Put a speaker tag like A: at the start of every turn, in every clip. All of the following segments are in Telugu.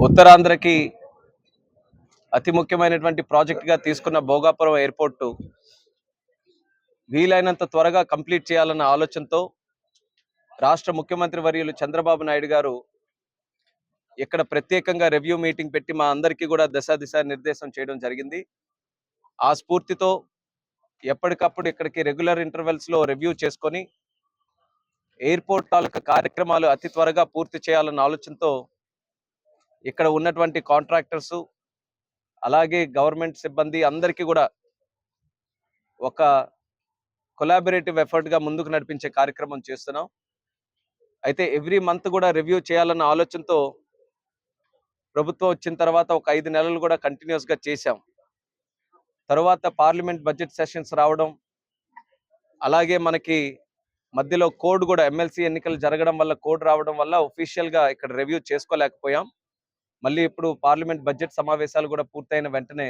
A: ఉత్తరాంధ్రకి అతి ముఖ్యమైనటువంటి ప్రాజెక్టుగా తీసుకున్న భోగాపురం ఎయిర్పోర్టు వీలైనంత త్వరగా కంప్లీట్ చేయాలన్న ఆలోచనతో రాష్ట్ర ముఖ్యమంత్రి వర్యులు చంద్రబాబు నాయుడు గారు ఇక్కడ ప్రత్యేకంగా రివ్యూ మీటింగ్ పెట్టి మా అందరికీ కూడా దశ దిశ నిర్దేశం చేయడం జరిగింది. ఆ స్ఫూర్తితో ఎప్పటికప్పుడు ఇక్కడికి రెగ్యులర్ ఇంటర్వెల్స్లో రివ్యూ చేసుకొని ఎయిర్పోర్ట్ తాలూకా కార్యక్రమాలు అతి త్వరగా పూర్తి చేయాలన్న ఆలోచనతో ఇక్కడ ఉన్నటువంటి కాంట్రాక్టర్స్ అలాగే గవర్నమెంట్ సిబ్బంది అందరికీ కూడా ఒక కొలాబరేటివ్ ఎఫర్ట్గా ముందుకు నడిపించే కార్యక్రమం చేస్తున్నాం. అయితే ఎవ్రీ మంత్ కూడా రివ్యూ చేయాలన్న ఆలోచనతో ప్రభుత్వం వచ్చిన తర్వాత ఒక ఐదు నెలలు కూడా కంటిన్యూస్గా చేశాం. తర్వాత పార్లమెంట్ బడ్జెట్ సెషన్స్ రావడం అలాగే మనకి మధ్యలో కోడ్ కూడా ఎమ్మెల్సీ ఎన్నికలు జరగడం వల్ల కోడ్ రావడం వల్ల ఒఫీషియల్గా ఇక్కడ రివ్యూ చేసుకోలేకపోయాం. మళ్ళీ ఇప్పుడు పార్లమెంట్ బడ్జెట్ సమావేశాలు కూడా పూర్తయిన వెంటనే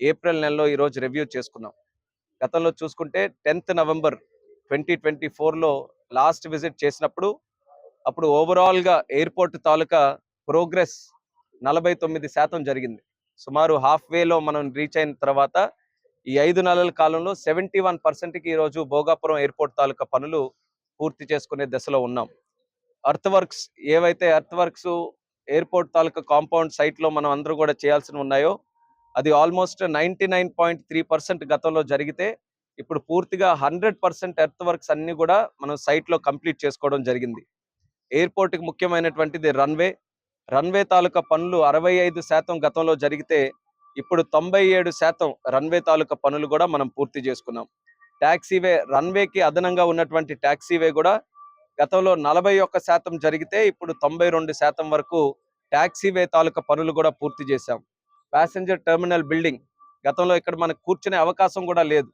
A: ఏప్రిల్ నెలలో ఈ రోజు రివ్యూ చేసుకున్నాం. గతంలో చూసుకుంటే టెన్త్ నవంబర్ ట్వంటీ ట్వంటీ ఫోర్లో లాస్ట్ విజిట్ చేసినప్పుడు అప్పుడు ఓవరాల్గా ఎయిర్పోర్ట్ తాలూకా ప్రోగ్రెస్ నలభై తొమ్మిది శాతం జరిగింది. సుమారు హాఫ్ వేలో మనం రీచ్ అయిన తర్వాత ఈ ఐదు నెలల కాలంలో సెవెంటీ వన్ పర్సెంట్కి ఈరోజు భోగాపురం ఎయిర్పోర్ట్ తాలూకా పనులు పూర్తి చేసుకునే దశలో ఉన్నాం. అర్త్ వర్క్స్ ఏవైతే అర్త్ వర్క్స్ ఎయిర్పోర్ట్ తాలూకా కాంపౌండ్ సైట్లో మనం అందరూ కూడా చేయాల్సి ఉన్నాయో అది almost ninety nine point three percent గతంలో జరిగితే ఇప్పుడు పూర్తిగా హండ్రెడ్ పర్సెంట్ ఎర్త్ వర్క్స్ అన్ని కూడా మనం సైట్లో కంప్లీట్ చేసుకోవడం జరిగింది. ఎయిర్పోర్ట్కి ముఖ్యమైనటువంటిది రన్వే. రన్వే తాలూకా పనులు అరవై ఐదు శాతం గతంలో జరిగితే ఇప్పుడు తొంభై ఏడు శాతం రన్వే తాలూకా పనులు కూడా మనం పూర్తి చేసుకున్నాం. ట్యాక్సీవే రన్వేకి అదనంగా ఉన్నటువంటి ట్యాక్సీవే కూడా గతంలో నలభై ఒక్క శాతం జరిగితే ఇప్పుడు తొంభై రెండు శాతం వరకు ట్యాక్సీవే తాలూకా పనులు కూడా పూర్తి చేశాం. ప్యాసింజర్ టెర్మినల్ బిల్డింగ్ గతంలో ఇక్కడ మనకు కూర్చునే అవకాశం కూడా లేదు.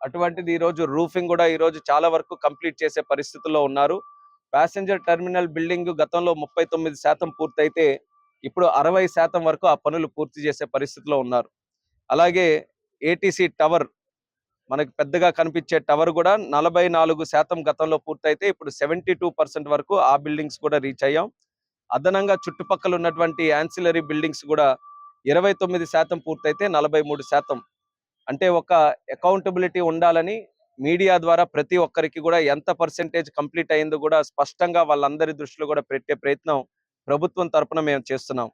A: అటువంటిది ఈ రోజు రూఫింగ్ కూడా ఈ రోజు చాలా వరకు కంప్లీట్ చేసే పరిస్థితుల్లో ఉన్నారు. ప్యాసింజర్ టెర్మినల్ బిల్డింగ్ గతంలో ముప్పై తొమ్మిది శాతం పూర్తయితే ఇప్పుడు అరవై శాతం వరకు ఆ పనులు పూర్తి చేసే పరిస్థితిలో ఉన్నారు. అలాగే ఏటీసీ టవర్ మనకు పెద్దగా కనిపించే టవర్ కూడా నలభై నాలుగు శాతం గతంలో పూర్తయితే ఇప్పుడు సెవెంటీ టూ పర్సెంట్ వరకు ఆ బిల్డింగ్స్ కూడా రీచ్ అయ్యాం. అదనంగా చుట్టుపక్కల ఉన్నటువంటి యాన్సిలరీ బిల్డింగ్స్ కూడా ఇరవై తొమ్మిది శాతం పూర్తయితే నలభై మూడు శాతం. అంటే ఒక అకౌంటబిలిటీ ఉండాలని మీడియా ద్వారా ప్రతి ఒక్కరికి కూడా ఎంత పర్సెంటేజ్ కంప్లీట్ అయిందో కూడా స్పష్టంగా వాళ్ళందరి దృష్టిలో కూడా పెట్టే ప్రయత్నం ప్రభుత్వం తరపున మేము చేస్తున్నాం.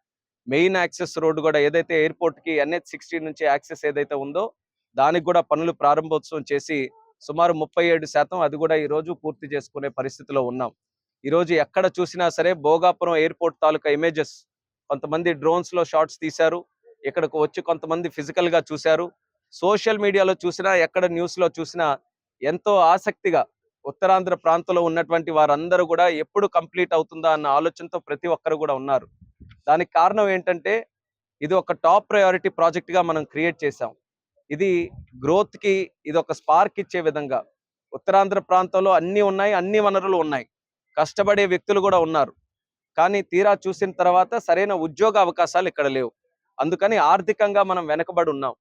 A: మెయిన్ యాక్సెస్ రోడ్డు కూడా ఏదైతే ఎయిర్పోర్ట్కి ఎన్హెచ్ సిక్స్టీన్ నుంచి యాక్సెస్ ఏదైతే ఉందో దానికి కూడా పనులు ప్రారంభోత్సవం చేసి సుమారు ముప్పై ఏడు శాతం అది కూడా ఈ రోజు పూర్తి చేసుకునే పరిస్థితిలో ఉన్నాం. ఈ రోజు ఎక్కడ చూసినా సరే భోగాపురం ఎయిర్పోర్ట్ తాలూకా ఇమేజెస్ కొంతమంది డ్రోన్స్లో షార్ట్స్ తీశారు ఇక్కడకు వచ్చి కొంతమంది ఫిజికల్గా చూశారు. సోషల్ మీడియాలో చూసినా ఎక్కడ న్యూస్లో చూసినా ఎంతో ఆసక్తిగా ఉత్తరాంధ్ర ప్రాంతంలో ఉన్నటువంటి వారందరూ కూడా ఎప్పుడు కంప్లీట్ అవుతుందా అన్న ఆలోచనతో ప్రతి ఒక్కరు కూడా ఉన్నారు. దానికి కారణం ఏంటంటే ఇది ఒక టాప్ ప్రయారిటీ ప్రాజెక్ట్గా మనం క్రియేట్ చేసాం ఇది గ్రోత్కి ఇది ఒక స్పార్క్ ఇచ్చే విధంగా. ఉత్తరాంధ్ర ప్రాంతంలో అన్ని ఉన్నాయి అన్ని వనరులు ఉన్నాయి. కష్టపడే వ్యక్తులు కూడా ఉన్నారు. కానీ తీరా చూసిన తర్వాత సరైన ఉద్యోగ అవకాశాలు ఇక్కడ లేవు. అందుకని ఆర్థికంగా మనం వెనకబడి ఉన్నాం.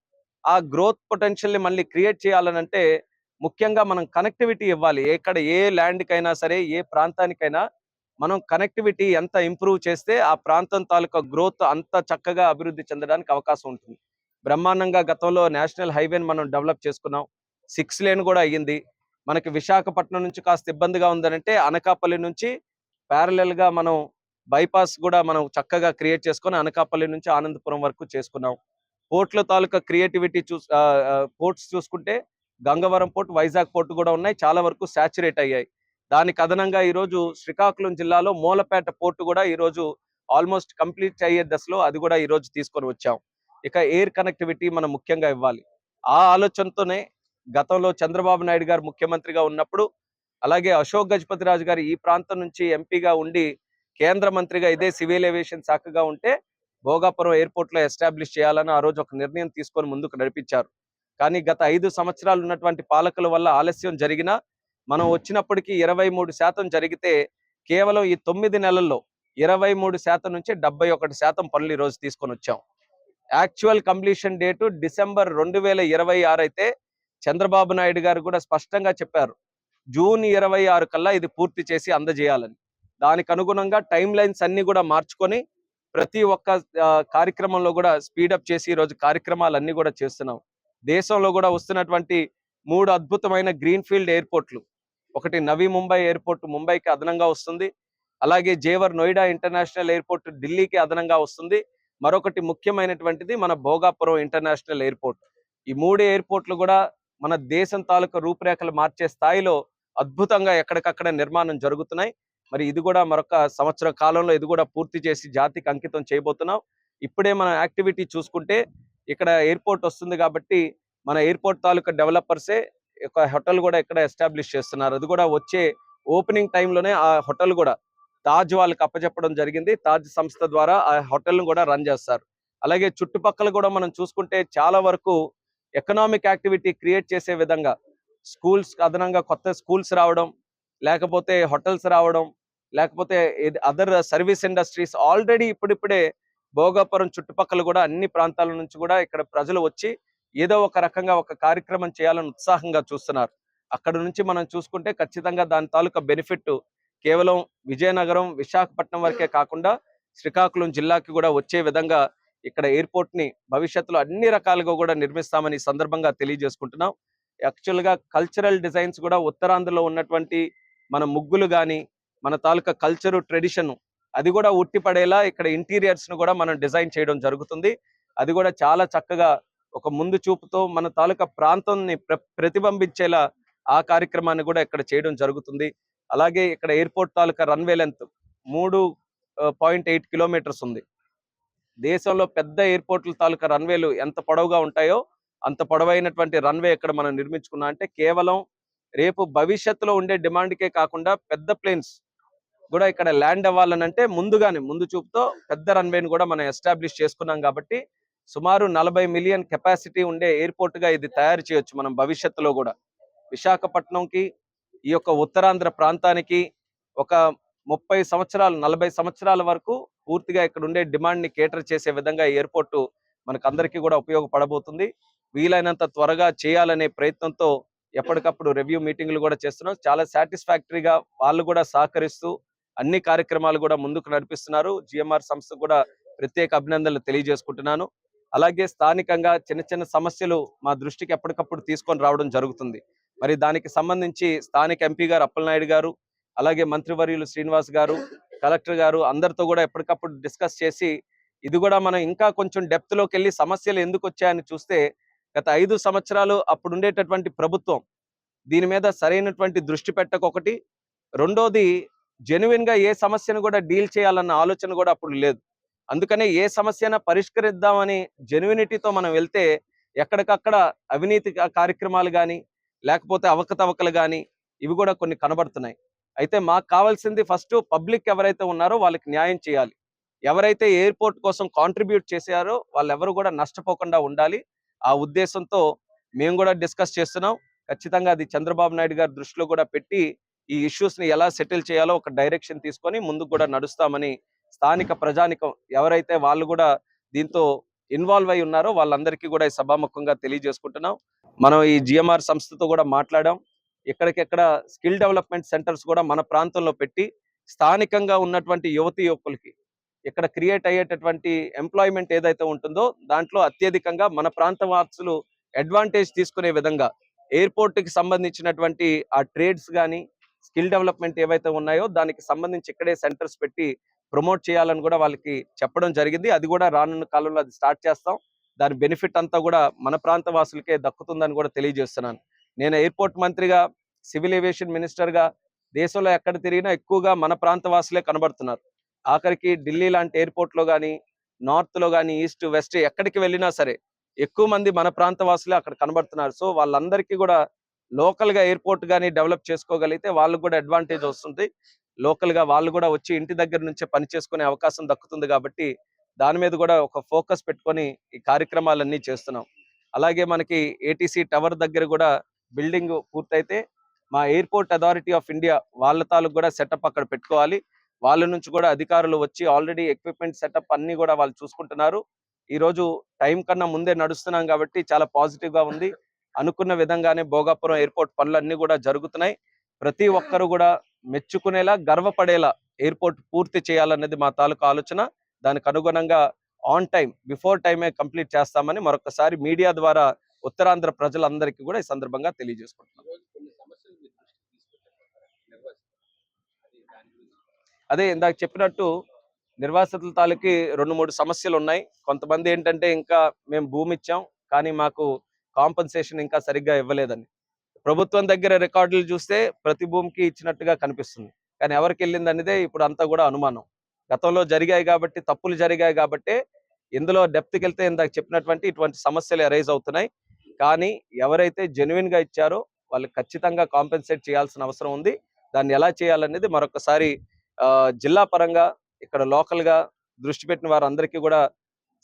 A: ఆ గ్రోత్ పొటెన్షియల్ని మళ్ళీ క్రియేట్ చేయాలనంటే ముఖ్యంగా మనం కనెక్టివిటీ ఇవ్వాలి. ఎక్కడ ఏ ల్యాండ్కైనా సరే ఏ ప్రాంతానికైనా మనం కనెక్టివిటీ ఎంత ఇంప్రూవ్ చేస్తే ఆ ప్రాంతం తాలూకా గ్రోత్ అంత చక్కగా అభివృద్ధి చెందడానికి అవకాశం ఉంటుంది. బ్రహ్మాండంగా గతంలో నేషనల్ హైవేని మనం డెవలప్ చేసుకున్నాం. సిక్స్ లేన్ కూడా అయ్యింది. మనకి విశాఖపట్నం నుంచి కాస్త ఇబ్బందిగా ఉందనంటే అనకాపల్లి నుంచి ప్యారలల్గా మనం బైపాస్ కూడా మనం చక్కగా క్రియేట్ చేసుకొని అనకాపల్లి నుంచి ఆనందపురం వరకు చేసుకున్నాం. పోర్ట్ల తాలూకా క్రియేటివిటీ చూస్ పోర్ట్స్ చూసుకుంటే గంగవరం పోర్ట్ వైజాగ్ పోర్ట్ కూడా ఉన్నాయి. చాలా వరకు సాచురేట్ అయ్యాయి. దానికి అదనంగా ఈ రోజు శ్రీకాకుళం జిల్లాలో మూలపేట పోర్టు కూడా ఈ రోజు ఆల్మోస్ట్ కంప్లీట్ అయ్యే దశలో అది కూడా ఈ రోజు తీసుకొని వచ్చాం. ఇక ఎయిర్ కనెక్టివిటీ మనం ముఖ్యంగా ఇవ్వాలి. ఆ ఆలోచనతోనే గతంలో చంద్రబాబు నాయుడు గారు ముఖ్యమంత్రిగా ఉన్నప్పుడు అలాగే అశోక్ గజపతి రాజు గారు ఈ ప్రాంతం నుంచి ఎంపీగా ఉండి కేంద్ర మంత్రిగా ఇదే సివిల్ ఏవియేషన్ శాఖగా ఉంటే భోగాపురం ఎయిర్పోర్ట్లో ఎస్టాబ్లిష్ చేయాలని ఆ రోజు ఒక నిర్ణయం తీసుకొని ముందుకు నడిపించారు. కానీ గత ఐదు సంవత్సరాలు ఉన్నటువంటి పాలకుల వల్ల ఆలస్యం జరిగినా మనం వచ్చినప్పటికీ ఇరవై మూడు శాతం జరిగితే కేవలం ఈ తొమ్మిది నెలల్లో ఇరవై మూడు శాతం నుంచి డెబ్బై ఒకటి శాతం పనులు ఈ రోజు తీసుకొని వచ్చాం. యాక్చువల్ కంప్లీషన్ డేటు డిసెంబర్ రెండు వేల ఇరవై ఆరు అయితే చంద్రబాబు నాయుడు గారు కూడా స్పష్టంగా చెప్పారు. జూన్ ఇరవై ఆరు కల్లా ఇది పూర్తి చేసి అందజేయాలని. దానికి అనుగుణంగా టైం లైన్స్ అన్ని కూడా మార్చుకొని ప్రతి ఒక్క కార్యక్రమంలో కూడా స్పీడప్ చేసి ఈరోజు కార్యక్రమాలన్నీ కూడా చేస్తున్నాం. దేశంలో కూడా వస్తున్నటువంటి మూడు అద్భుతమైన గ్రీన్ ఫీల్డ్ ఎయిర్పోర్ట్లు. ఒకటి నవీ ముంబై ఎయిర్పోర్ట్ ముంబైకి అదనంగా వస్తుంది. అలాగే జేవర్ నోయిడా ఇంటర్నేషనల్ ఎయిర్పోర్ట్ ఢిల్లీకి అదనంగా వస్తుంది. మరొకటి ముఖ్యమైనటువంటిది మన భోగాపురం ఇంటర్నేషనల్ ఎయిర్పోర్ట్. ఈ మూడు ఎయిర్పోర్ట్లు కూడా మన దేశం తాలూకా రూపురేఖలు మార్చే స్థాయిలో అద్భుతంగా ఎక్కడికక్కడ నిర్మాణం జరుగుతున్నాయి. మరి ఇది కూడా మరొక సంవత్సర కాలంలో ఇది కూడా పూర్తి చేసి జాతికి అంకితం చేయబోతున్నాం. ఇప్పుడే మన యాక్టివిటీ చూసుకుంటే ఇక్కడ ఎయిర్పోర్ట్ వస్తుంది కాబట్టి మన ఎయిర్పోర్ట్ తాలూకా డెవలపర్సే ఒక హోటల్ కూడా ఇక్కడ ఎస్టాబ్లిష్ చేస్తున్నారు. అది కూడా వచ్చే ఓపెనింగ్ టైంలోనే ఆ హోటల్ కూడా తాజ్ వాళ్ళకి అప్పచెప్పడం జరిగింది. తాజ్ సంస్థ ద్వారా ఆ హోటల్ను కూడా రన్ చేస్తారు. అలాగే చుట్టుపక్కల కూడా మనం చూసుకుంటే చాలా వరకు ఎకనామిక్ యాక్టివిటీ క్రియేట్ చేసే విధంగా స్కూల్స్ అదనంగా కొత్త స్కూల్స్ రావడం లేకపోతే హోటల్స్ రావడం లేకపోతే అదర్ సర్వీస్ ఇండస్ట్రీస్ ఆల్రెడీ ఇప్పుడిప్పుడే భోగాపురం చుట్టుపక్కల కూడా అన్ని ప్రాంతాల నుంచి కూడా ఇక్కడ ప్రజలు వచ్చి ఏదో ఒక రకంగా ఒక కార్యక్రమం చేయాలని ఉత్సాహంగా చూస్తున్నారు. అక్కడ నుంచి మనం చూసుకుంటే ఖచ్చితంగా దాని తాలూకా బెనిఫిట్ కేవలం విజయనగరం విశాఖపట్నం వరకే కాకుండా శ్రీకాకుళం జిల్లాకి కూడా వచ్చే విధంగా ఇక్కడ ఎయిర్పోర్ట్ని భవిష్యత్తులో అన్ని రకాలుగా కూడా నిర్మిస్తామని సందర్భంగా తెలియజేసుకుంటున్నాం. యాక్చువల్గా కల్చరల్ డిజైన్స్ కూడా ఉత్తరాంధ్రలో ఉన్నటువంటి మన ముగ్గులు గాని మన తాలూకా కల్చర్ ట్రెడిషన్ అది కూడా ఉట్టిపడేలా ఇక్కడ ఇంటీరియర్స్ను కూడా మనం డిజైన్ చేయడం జరుగుతుంది. అది కూడా చాలా చక్కగా ఒక ముందు చూపుతో మన తాలూకా ప్రాంతాన్ని ప్ర ప్రతిబింబించేలా ఆ కార్యక్రమాన్ని కూడా ఇక్కడ చేయడం జరుగుతుంది. అలాగే ఇక్కడ ఎయిర్పోర్ట్ తాలూకా రన్వే లెంత్ మూడు పాయింట్ ఎయిట్ కిలోమీటర్స్ ఉంది. దేశంలో పెద్ద ఎయిర్పోర్ట్ల తాలూకా రన్వేలు ఎంత పొడవుగా ఉంటాయో అంత పొడవైనటువంటి రన్వే ఇక్కడ మనం నిర్మించుకున్నా అంటే కేవలం రేపు భవిష్యత్తులో ఉండే డిమాండ్కే కాకుండా పెద్ద ప్లేన్స్ కూడా ఇక్కడ ల్యాండ్ అవ్వాలనంటే ముందుగానే ముందు చూపుతో పెద్ద రన్వేని కూడా మనం ఎస్టాబ్లిష్ చేసుకున్నాం కాబట్టి సుమారు నలభై మిలియన్ కెపాసిటీ ఉండే ఎయిర్పోర్ట్గా ఇది తయారు చేయొచ్చు మనం భవిష్యత్తులో కూడా. విశాఖపట్నంకి ఈ యొక్క ఉత్తరాంధ్ర ప్రాంతానికి ఒక ముప్పై సంవత్సరాలు నలభై సంవత్సరాల వరకు పూర్తిగా ఇక్కడ ఉండే డిమాండ్ని కేటర్ చేసే విధంగా ఎయిర్పోర్టు ఎయిర్పోర్ట్ మనకు అందరికీ కూడా ఉపయోగపడబోతుంది. వీలైనంత త్వరగా చేయాలనే ప్రయత్నంతో ఎప్పటికప్పుడు రివ్యూ మీటింగ్లు కూడా చేస్తున్నాం. చాలా సాటిస్ఫాక్టరీగా వాళ్ళు కూడా సహకరిస్తూ అన్ని కార్యక్రమాలు కూడా ముందుకు నడిపిస్తున్నారు. జిఎంఆర్ సంస్థ కూడా ప్రత్యేక అభినందనలు తెలియజేసుకుంటున్నాను. అలాగే స్థానికంగా చిన్న చిన్న సమస్యలు మా దృష్టికి ఎప్పటికప్పుడు తీసుకొని రావడం జరుగుతుంది. మరి దానికి సంబంధించి స్థానిక ఎంపీ గారు అప్పలనాయుడు గారు అలాగే మంత్రివర్యులు శ్రీనివాస్ గారు కలెక్టర్ గారు అందరితో కూడా ఎప్పటికప్పుడు డిస్కస్ చేసి ఇది కూడా మనం ఇంకా కొంచెం డెప్త్లోకి వెళ్ళి సమస్యలు ఎందుకు వచ్చాయని చూస్తే గత ఐదు సంవత్సరాలు అప్పుడు ఉండేటటువంటి ప్రభుత్వం దీని మీద సరైనటువంటి దృష్టి పెట్టకొకటి రెండోది జెన్యున్గా ఏ సమస్యను కూడా డీల్ చేయాలన్న ఆలోచన కూడా అప్పుడు లేదు. అందుకనే ఏ సమస్యన పరిష్కరిద్దామని జెన్యునిటీతో మనం వెళ్తే ఎక్కడికక్కడ అవినీతి కార్యక్రమాలు కానీ లేకపోతే అవకతవకలు కానీ ఇవి కూడా కొన్ని కనబడుతున్నాయి. అయితే మాకు కావాల్సింది ఫస్ట్ పబ్లిక్ ఎవరైతే ఉన్నారో వాళ్ళకి న్యాయం చేయాలి. ఎవరైతే ఎయిర్పోర్ట్ కోసం కాంట్రిబ్యూట్ చేశారో వాళ్ళు ఎవరు కూడా నష్టపోకుండా ఉండాలి. ఆ ఉద్దేశంతో మేము కూడా డిస్కస్ చేస్తున్నాం. ఖచ్చితంగా అది చంద్రబాబు నాయుడు గారి దృష్టిలో కూడా పెట్టి ఈ ఇష్యూస్ని ఎలా సెటిల్ చేయాలో ఒక డైరెక్షన్ తీసుకొని ముందుకు కూడా నడుస్తామని స్థానిక ప్రజానికం ఎవరైతే వాళ్ళు కూడా దీంతో ఇన్వాల్వ్ అయి ఉన్నారో వాళ్ళందరికీ కూడా ఈ సభాముఖంగా తెలియజేసుకుంటున్నాం. మనం ఈ జిఎంఆర్ సంస్థతో కూడా మాట్లాడాం. ఎక్కడికెక్కడ స్కిల్ డెవలప్మెంట్ సెంటర్స్ కూడా మన ప్రాంతంలో పెట్టి స్థానికంగా ఉన్నటువంటి యువతి యువకులకి ఇక్కడ క్రియేట్ అయ్యేటటువంటి ఎంప్లాయ్మెంట్ ఏదైతే ఉంటుందో దాంట్లో అత్యధికంగా మన ప్రాంత వాసులు అడ్వాంటేజ్ తీసుకునే విధంగా ఎయిర్పోర్ట్కి సంబంధించినటువంటి ఆ ట్రేడ్స్ కానీ స్కిల్ డెవలప్మెంట్ ఏవైతే ఉన్నాయో దానికి సంబంధించి ఇక్కడే సెంటర్స్ పెట్టి ప్రమోట్ చేయాలని కూడా వాళ్ళకి చెప్పడం జరిగింది. అది కూడా రానున్న కాలంలో అది స్టార్ట్ చేస్తాం. దాని బెనిఫిట్ అంతా కూడా మన ప్రాంత వాసులకే దక్కుతుందని కూడా తెలియజేస్తున్నాను. నేను ఎయిర్పోర్ట్ మంత్రిగా సివిల్ ఏవియేషన్ మినిస్టర్గా దేశంలో ఎక్కడ తిరిగినా ఎక్కువగా మన ప్రాంత వాసులే కనబడుతున్నారు. ఆఖరికి ఢిల్లీ లాంటి ఎయిర్పోర్ట్లో కానీ నార్త్లో కానీ ఈస్ట్ వెస్ట్ ఎక్కడికి వెళ్ళినా సరే ఎక్కువ మంది మన ప్రాంత వాసులే అక్కడ కనబడుతున్నారు. సో వాళ్ళందరికీ కూడా లోకల్గా ఎయిర్పోర్ట్ కానీ డెవలప్ చేసుకోగలిగితే వాళ్ళకు కూడా అడ్వాంటేజ్ వస్తుంది. లోకల్గా వాళ్ళు కూడా వచ్చి ఇంటి దగ్గర నుంచే పని చేసుకునే అవకాశం దక్కుతుంది కాబట్టి దాని మీద కూడా ఒక ఫోకస్ పెట్టుకొని ఈ కార్యక్రమాలన్నీ చేస్తున్నాం. అలాగే మనకి ఏటీసీ టవర్ దగ్గర కూడా బిల్డింగ్ పూర్తయితే మా ఎయిర్పోర్ట్ అథారిటీ ఆఫ్ ఇండియా వాళ్ళ తాలూకు కూడా సెటప్ అక్కడ పెట్టుకోవాలి. వాళ్ళ నుంచి కూడా అధికారులు వచ్చి ఆల్రెడీ ఎక్విప్మెంట్ సెటప్ అన్ని కూడా వాళ్ళు చూసుకుంటున్నారు. ఈ రోజు టైం కన్నా ముందే నడుస్తున్నాం కాబట్టి చాలా పాజిటివ్గా ఉంది. అనుకున్న విధంగానే భోగాపురం ఎయిర్పోర్ట్ పనులన్నీ కూడా జరుగుతున్నాయి. ప్రతి ఒక్కరు కూడా మెచ్చుకునేలా గర్వపడేలా ఎయిర్పోర్ట్ పూర్తి చేయాలన్నది మా తాలూకా ఆలోచన. దానికి అనుగుణంగా ఆన్ టైం బిఫోర్ టైమే కంప్లీట్ చేస్తామని మరొకసారి మీడియా ద్వారా ఉత్తరాంధ్ర ప్రజలందరికీ కూడా ఈ సందర్భంగా తెలియజేసుకుంటున్నాం.
B: అదే
A: ఇందాక చెప్పినట్టు నిర్వాసితుల తాలూకి రెండు మూడు సమస్యలు ఉన్నాయి. కొంతమంది ఏంటంటే ఇంకా మేము భూమి ఇచ్చాం కానీ మాకు కాంపన్సేషన్ ఇంకా సరిగ్గా ఇవ్వలేదని. ప్రభుత్వం దగ్గర రికార్డులు చూస్తే ప్రతి భూమికి ఇచ్చినట్టుగా కనిపిస్తుంది. కానీ ఎవరికి వెళ్ళింది అనేదే ఇప్పుడు అంతా కూడా అనుమానం. గతంలో జరిగాయి కాబట్టి తప్పులు జరిగాయి కాబట్టి ఇందులో డెప్త్కి వెళ్తే ఇందాక చెప్పినటువంటి ఇటువంటి సమస్యలు అరైజ్ అవుతున్నాయి. కానీ ఎవరైతే జెన్యున్గా ఇచ్చారో వాళ్ళు ఖచ్చితంగా కాంపెన్సేట్ చేయాల్సిన అవసరం ఉంది. దాన్ని ఎలా చేయాలనేది మరొకసారి ఆ, జిల్లా పరంగా ఇక్కడ లోకల్గా దృష్టి పెట్టిన వారందరికీ కూడా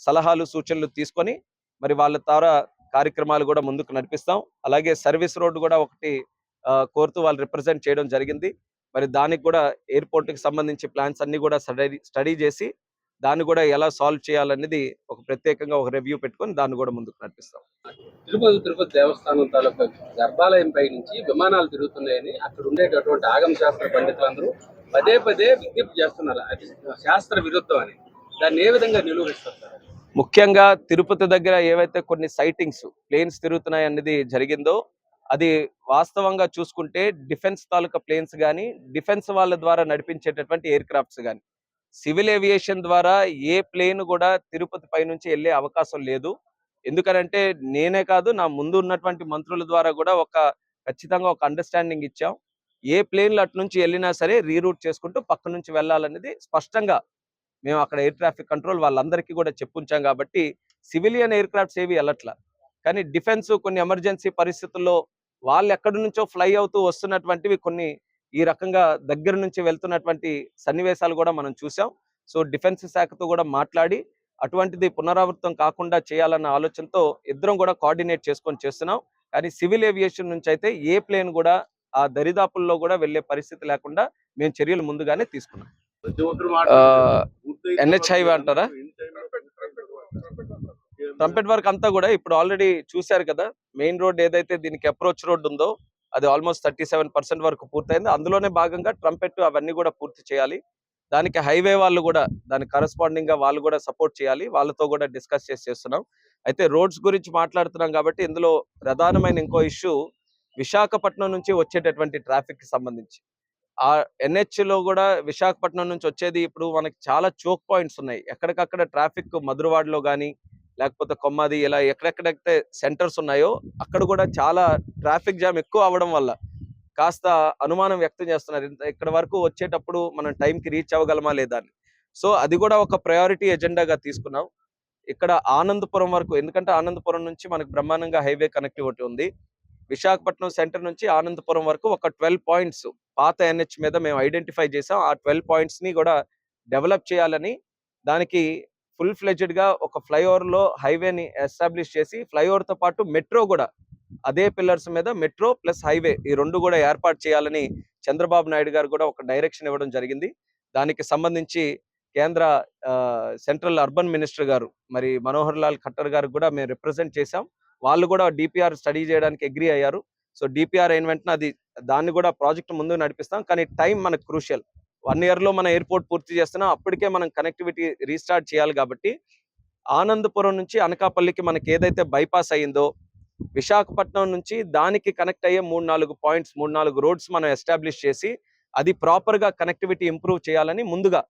A: సలహాలు సూచనలు తీసుకొని మరి వాళ్ళ ద్వారా కార్యక్రమాలు కూడా ముందుకు నడిపిస్తాం. అలాగే సర్వీస్ రోడ్డు కూడా ఒకటి కోరుతూ వాళ్ళు రిప్రజెంట్ చేయడం జరిగింది. మరి దానికి కూడా ఎయిర్పోర్ట్కి సంబంధించి ప్లాన్స్ అన్ని కూడా స్టడీ స్టడీ చేసి దాన్ని కూడా ఎలా సాల్వ్ చేయాలనేది ఒక ప్రత్యేకంగా ఒక రివ్యూ పెట్టుకొని దాన్ని కూడా ముందుకు నడిపిస్తాం.
B: తిరుపతి తిరుపతి దేవస్థానం తాలూకా గర్భాలయం పై నుంచి విమానాలు తిరుగుతున్నాయని అక్కడ ఉండేటటువంటి ఆగమ శాస్త్ర పండితులందరూ పదే పదే విజ్ఞప్తి చేస్తున్నారు. అది శాస్త్ర విరుద్ధం అని. దాన్ని ఏ విధంగా సార్?
A: ముఖ్యంగా తిరుపతి దగ్గర ఏవైతే కొన్ని సైటింగ్స్ ప్లేన్స్ తిరుగుతున్నాయి అనేది జరిగిందో అది వాస్తవంగా చూసుకుంటే డిఫెన్స్ తాలూకా ప్లేన్స్ కానీ డిఫెన్స్ వాళ్ళ ద్వారా నడిపించేటటువంటి ఎయిర్ క్రాఫ్ట్స్ కానీ సివిల్ ఏవియేషన్ ద్వారా ఏ ప్లేన్ కూడా తిరుపతి పై నుంచి వెళ్ళే అవకాశం లేదు. ఎందుకనంటే నేనే కాదు నా ముందు ఉన్నటువంటి మంత్రుల ద్వారా కూడా ఒక ఖచ్చితంగా ఒక అండర్స్టాండింగ్ ఇచ్చాం. ఏ ప్లేన్లు అటు నుంచి వెళ్ళినా సరే రీరూట్ చేసుకుంటూ పక్క నుంచి వెళ్ళాలనేది స్పష్టంగా మేము అక్కడ ఎయిర్ ట్రాఫిక్ కంట్రోల్ వాళ్ళందరికీ కూడా చెప్పుంచాం కాబట్టి సివిలియన్ ఎయిర్ క్రాఫ్ట్స్ ఏవి వెళ్ళట్లా. కానీ డిఫెన్స్ కొన్ని ఎమర్జెన్సీ పరిస్థితుల్లో వాళ్ళు ఎక్కడి నుంచో ఫ్లై అవుతూ వస్తున్నటువంటివి కొన్ని ఈ రకంగా దగ్గర నుంచి వెళ్తున్నటువంటి సన్నివేశాలు కూడా మనం చూసాం సో డిఫెన్స్ శాఖతో కూడా మాట్లాడి అటువంటిది పునరావృతం కాకుండా చేయాలన్న ఆలోచనతో ఇద్దరం కూడా కోఆర్డినేట్ చేసుకొని చేస్తున్నాం. కానీ సివిల్ ఏవియేషన్ నుంచి అయితే ఏ ప్లేన్ కూడా ఆ దరిదాపుల్లో కూడా వెళ్ళే పరిస్థితి లేకుండా మేము చర్యలు ముందుగానే తీసుకున్నాం. highway అంటారా? ట్రంపెట్ వర్క్ అంతా కూడా ఇప్పుడు ఆల్రెడీ చూశారు కదా? మెయిన్ రోడ్ ఏదైతే దీనికి అప్రోచ్ రోడ్ ఉందో అది ఆల్మోస్ట్ థర్టీ సెవెన్ పర్సెంట్ వరకు పూర్తయింది. అందులోనే భాగంగా ట్రంపెట్ అవన్నీ కూడా పూర్తి చేయాలి. దానికి హైవే వాళ్ళు కూడా దానికి కరస్పాండింగ్గా వాళ్ళు కూడా సపోర్ట్ చేయాలి. వాళ్ళతో కూడా డిస్కస్ చేసి చేస్తున్నాం. అయితే రోడ్స్ గురించి మాట్లాడుతున్నాం కాబట్టి ఇందులో ప్రధానమైన ఇంకో ఇష్యూ విశాఖపట్నం నుంచి వచ్చేటటువంటి ట్రాఫిక్కి సంబంధించి. ఆ ఎన్హెచ్లో కూడా విశాఖపట్నం నుంచి వచ్చేది ఇప్పుడు మనకి చాలా చోక్ పాయింట్స్ ఉన్నాయి. ఎక్కడికక్కడ ట్రాఫిక్ మధురవాడలో కానీ లేకపోతే కొమ్మాది ఇలా ఎక్కడెక్కడైతే సెంటర్స్ ఉన్నాయో అక్కడ కూడా చాలా ట్రాఫిక్ జామ్ ఎక్కువ అవ్వడం వల్ల కాస్త అనుమానం వ్యక్తం చేస్తున్నారు. ఇంత- ఇక్కడ వరకు వచ్చేటప్పుడు మనం టైంకి రీచ్ అవ్వగలమా లేదా అని. సో అది కూడా ఒక ప్రయారిటీ ఎజెండాగా తీసుకున్నాం. ఇక్కడ ఆనందపురం వరకు ఎందుకంటే ఆనందపురం నుంచి మనకు బ్రహ్మాండంగా హైవే కనెక్టివిటీ ఉంది. విశాఖపట్నం సెంటర్ నుంచి ఆనందపురం వరకు ఒక ట్వెల్వ్ పాయింట్స్ పాత ఎన్హెచ్ మీద మేము ఐడెంటిఫై చేసాం ఆ ట్వెల్వ్ పాయింట్స్ని కూడా డెవలప్ చేయాలని దానికి ఫుల్ ఫ్లెడ్జెడ్గా ఒక ఫ్లైఓవర్లో హైవేని ఎస్టాబ్లిష్ చేసి ఫ్లైఓవర్తో పాటు మెట్రో కూడా అదే పిల్లర్స్ మీద మెట్రో ప్లస్ హైవే ఈ రెండు కూడా ఏర్పాటు చేయాలని చంద్రబాబు నాయుడు గారు కూడా ఒక డైరెక్షన్ ఇవ్వడం జరిగింది. దానికి సంబంధించి కేంద్ర సెంట్రల్ అర్బన్ మినిస్టర్ గారు మరి మనోహర్ లాల్ ఖట్టర్ గారు కూడా మేము రిప్రజెంట్ చేశాం. వాళ్ళు కూడా డిపిఆర్ స్టడీ చేయడానికి అగ్రి అయ్యారు. సో డిపిఆర్ అయిన వెంటనే అది దాన్ని కూడా ప్రాజెక్ట్ ముందు నడిపిస్తాం. కానీ టైం మనకు క్రూషియల్. వన్ ఇయర్లో మన ఎయిర్పోర్ట్ పూర్తి చేస్తున్నాం అప్పటికే మనం కనెక్టివిటీ రీస్టార్ట్ చేయాలి కాబట్టి ఆనందపురం నుంచి అనకాపల్లికి మనకి ఏదైతే బైపాస్ అయ్యిందో విశాఖపట్నం నుంచి దానికి కనెక్ట్ అయ్యే మూడు నాలుగు పాయింట్స్ మూడు నాలుగు రోడ్స్ మనం ఎస్టాబ్లిష్ చేసి అది ప్రాపర్గా కనెక్టివిటీ ఇంప్రూవ్ చేయాలని ముందుగా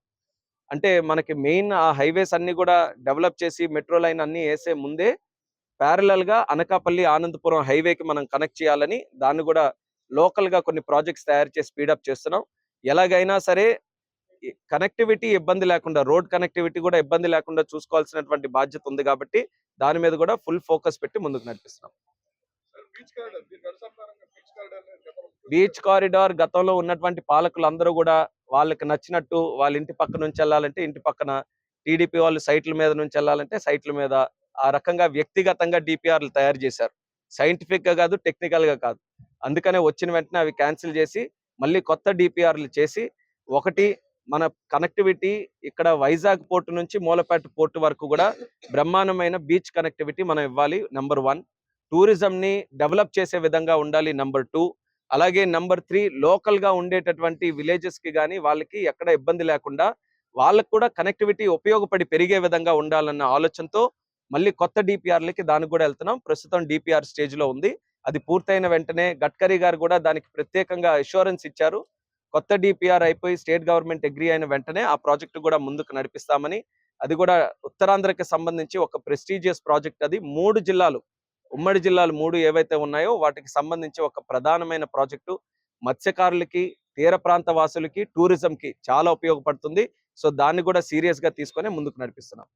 A: అంటే మనకి మెయిన్ ఆ హైవేస్ అన్ని కూడా డెవలప్ చేసి మెట్రో లైన్ అన్ని వేసే ముందే ప్యారలల్గా అనకాపల్లి ఆనందపురం హైవేకి మనం కనెక్ట్ చేయాలని దాన్ని కూడా లోకల్గా కొన్ని ప్రాజెక్ట్స్ తయారు చేసి స్పీడప్ చేస్తున్నాం. ఎలాగైనా సరే కనెక్టివిటీ ఇబ్బంది లేకుండా రోడ్ కనెక్టివిటీ కూడా ఇబ్బంది లేకుండా చూసుకోవాల్సినటువంటి బాధ్యత ఉంది కాబట్టి దాని మీద కూడా ఫుల్ ఫోకస్ పెట్టి ముందుకు నడిపిస్తున్నాం. బీచ్ కారిడార్ గతంలో ఉన్నటువంటి పాలకులందరూ కూడా వాళ్ళకి నచ్చినట్టు వాళ్ళ ఇంటి పక్క నుంచి వెళ్ళాలంటే ఇంటి పక్కన టీడీపీ వాళ్ళు సైట్ల మీద నుంచి వెళ్ళాలంటే సైట్ల మీద ఆ రకంగా వ్యక్తిగతంగా డిపిఆర్లు తయారు చేశారు. సైంటిఫిక్గా కాదు టెక్నికల్గా కాదు. అందుకనే వచ్చిన వెంటనే అవి క్యాన్సిల్ చేసి మళ్ళీ కొత్త డిపిఆర్లు చేసి ఒకటి మన కనెక్టివిటీ ఇక్కడ వైజాగ్ పోర్టు నుంచి మూలపేట పోర్టు వరకు కూడా బ్రహ్మాండమైన బీచ్ కనెక్టివిటీ మనం ఇవ్వాలి నెంబర్ వన్ టూరిజం ని డెవలప్ చేసే విధంగా ఉండాలి నెంబర్ టూ అలాగే నంబర్ త్రీ లోకల్గా ఉండేటటువంటి విలేజెస్కి కానీ వాళ్ళకి ఎక్కడ ఇబ్బంది లేకుండా వాళ్ళకు కూడా కనెక్టివిటీ ఉపయోగపడి పెరిగే విధంగా ఉండాలన్న ఆలోచనతో మళ్ళీ కొత్త డిపిఆర్లకి దానికి కూడా వెళ్తున్నాం. ప్రస్తుతం డిపిఆర్ స్టేజ్లో ఉంది. అది పూర్తయిన వెంటనే గడ్కరీ గారు కూడా దానికి ప్రత్యేకంగా అష్యూరెన్స్ ఇచ్చారు. కొత్త డిపిఆర్ అయిపోయి స్టేట్ గవర్నమెంట్ అగ్రీ అయిన వెంటనే ఆ ప్రాజెక్టు కూడా ముందుకు నడిపిస్తామని అది కూడా ఉత్తరాంధ్రకి సంబంధించి ఒక ప్రెస్టీజియస్ ప్రాజెక్ట్ అది. మూడు జిల్లాలు ఉమ్మడి జిల్లాలు మూడు ఏవైతే ఉన్నాయో వాటికి సంబంధించి ఒక ప్రధానమైన ప్రాజెక్టు మత్స్యకారులకి తీర ప్రాంత వాసులకి టూరిజం కి చాలా ఉపయోగపడుతుంది. సో దాన్ని కూడా సీరియస్గా తీసుకొని ముందుకు నడిపిస్తున్నాం.